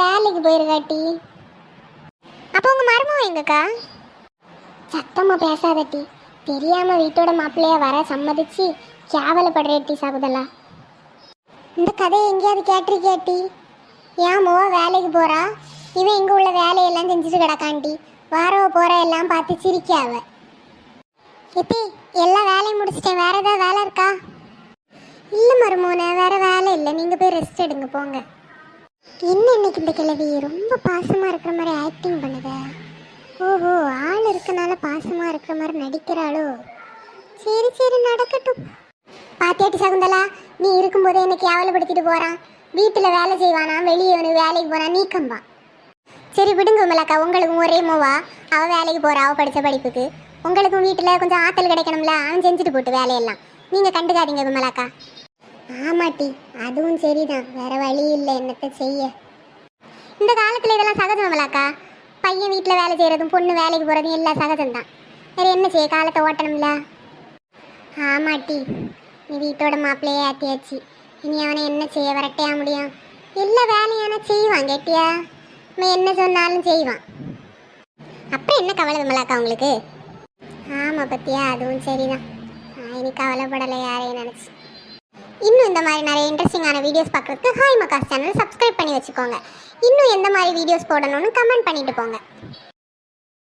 வேலைக்கு போயிருக்காட்டி. அப்போ உங்க மருமகம் எங்கக்கா? சத்தமா பேசாதட்டி. தெரியாம வீட்டோட மாப்பிள்ளைய வர சம்மதிச்சு கேவலப்படுறேட்டி சகுதலா. இந்த கதையை எங்கேயாவது கேட்டிருக்கியாட்டி ஏன் மோ வேலைக்கு போறா? இவன் இங்க உள்ள வேலையெல்லாம் செஞ்சுட்டு கிடக்காண்டி. வாரவ போற எல்லாம் பார்த்து சிரிக்காவ எத்தி எல்லா வேலையும் முடிச்சிட்டேன். வேற ஏதாவது வேலை இருக்கா? இல்லை மருமோனே வேற வேலை இல்லை. நீங்க போய் ரெஸ்ட் எடுங்க போங்க. என்ன இன்னைக்கு இந்த கிழவி? ரொம்ப பாசமா இருக்கிற மாதிரி ஆக்டிங் பண்ணுத. ஓஹோ ஆள் இருக்கனால பாசமா இருக்கிற மாதிரி நடிக்கிறாளோ? சரி சரி நடக்கட்டும். பாத்தியாட்டி சகுந்தலா? நீ இருக்கும்போதே என்னை கேவலப்படுத்திட்டு போறான். வீட்டில் வேலை செய்வானா? வெளியே அவனு வேலைக்கு போறான் நீக்கம்பா சரி விடுங்க விமலாக்கா உங்களுக்கும் ஒரே மூவா. அவள் வேலைக்கு போறா அவள் படித்த படிப்புக்கு. உங்களுக்கும் வீட்டில் கொஞ்சம் ஆற்றல் கிடைக்கணும்ல? அவன் செஞ்சுட்டு போட்டு வேலையெல்லாம். நீங்க கண்டுக்காதீங்க விமலாக்கா ஆமாட்டி அதுவும் சரிதான். வேற வழி இல்லை என்னத்தை செய்ய? இந்த காலத்தில் இதெல்லாம் சகஜம் விமலாக்கா பையன் வீட்டில் வேலை செய்கிறதும் பொண்ணு வேலைக்கு போகிறதும் எல்லாம் சகஜம்தான். வேறு என்ன செய்ய காலத்தை ஓட்டணும்ல? ஆமாட்டி நீ வீட்டோட மாப்பிள்ளையே ஆத்தியாச்சு இனி அவனை என்ன செய்ய விரட்டையா முடியும்? எல்லா வேலையான செய்வான் கேட்டியா? நம்ம என்ன சொன்னாலும் செய்வான். அப்புறம் என்ன கவலை விமலாக்கா உங்களுக்கு? ஆமாம் பத்தியா அதுவும் சரிதான். நான் இனி கவலைப்படலை யாரையும் நினச்சி. இன்னும் இந்த மாதிரி நிறைய இன்ட்ரெஸ்டிங்கான வீடியோஸ் பார்க்குறதுக்கு ஹாய் மக்காஸ் சேனல் சப்ஸ்கிரைப் பண்ணி வச்சுக்கோங்க. இன்னும் எந்த மாதிரி வீடியோஸ் போடணும்னு கமெண்ட் பண்ணிட்டு போங்க.